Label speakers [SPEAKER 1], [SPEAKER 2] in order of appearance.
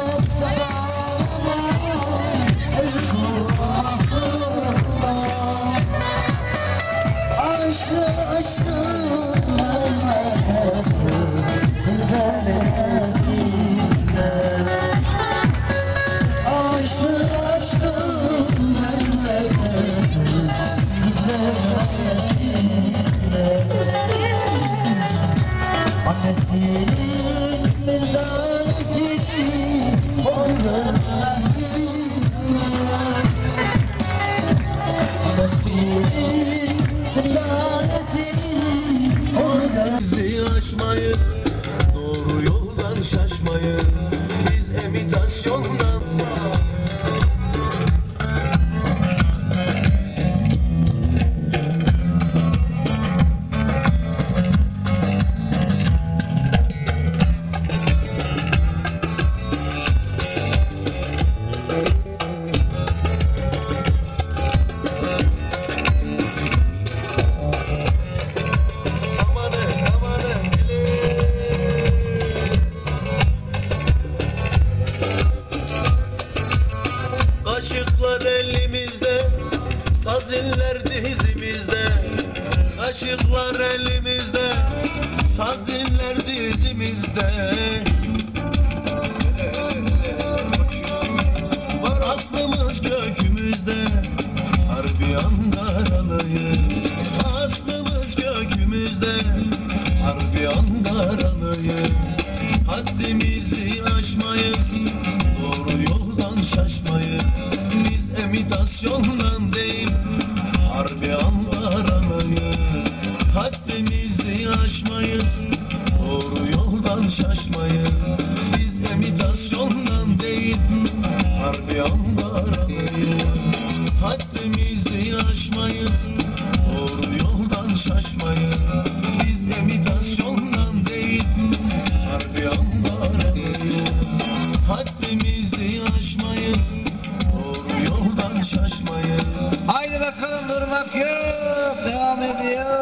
[SPEAKER 1] Aşı
[SPEAKER 2] Bizi aşmayız, doğru yoldan şaşmayız. Biz emitasyondan dizimizde. Var aslımız gökümüzde, harbi Ankaralıyız. Aslımız gökümüzde, harbi Ankaralıyız. Haddimizi aşmayız, doğru yoldan şaşmayız. Biz emitasyondan yoldan şaşmayız. Biz emitasyondan değil, harbi Ankaralıyız. Haddimizi aşmayız, doğru yoldan şaşmayız. Biz emitasyondan değil, harbi Ankaralıyız. Haddimizi aşmayız, doğru yoldan şaşmayız.
[SPEAKER 1] Haydi bakalım durmak yok. Devam ediyor.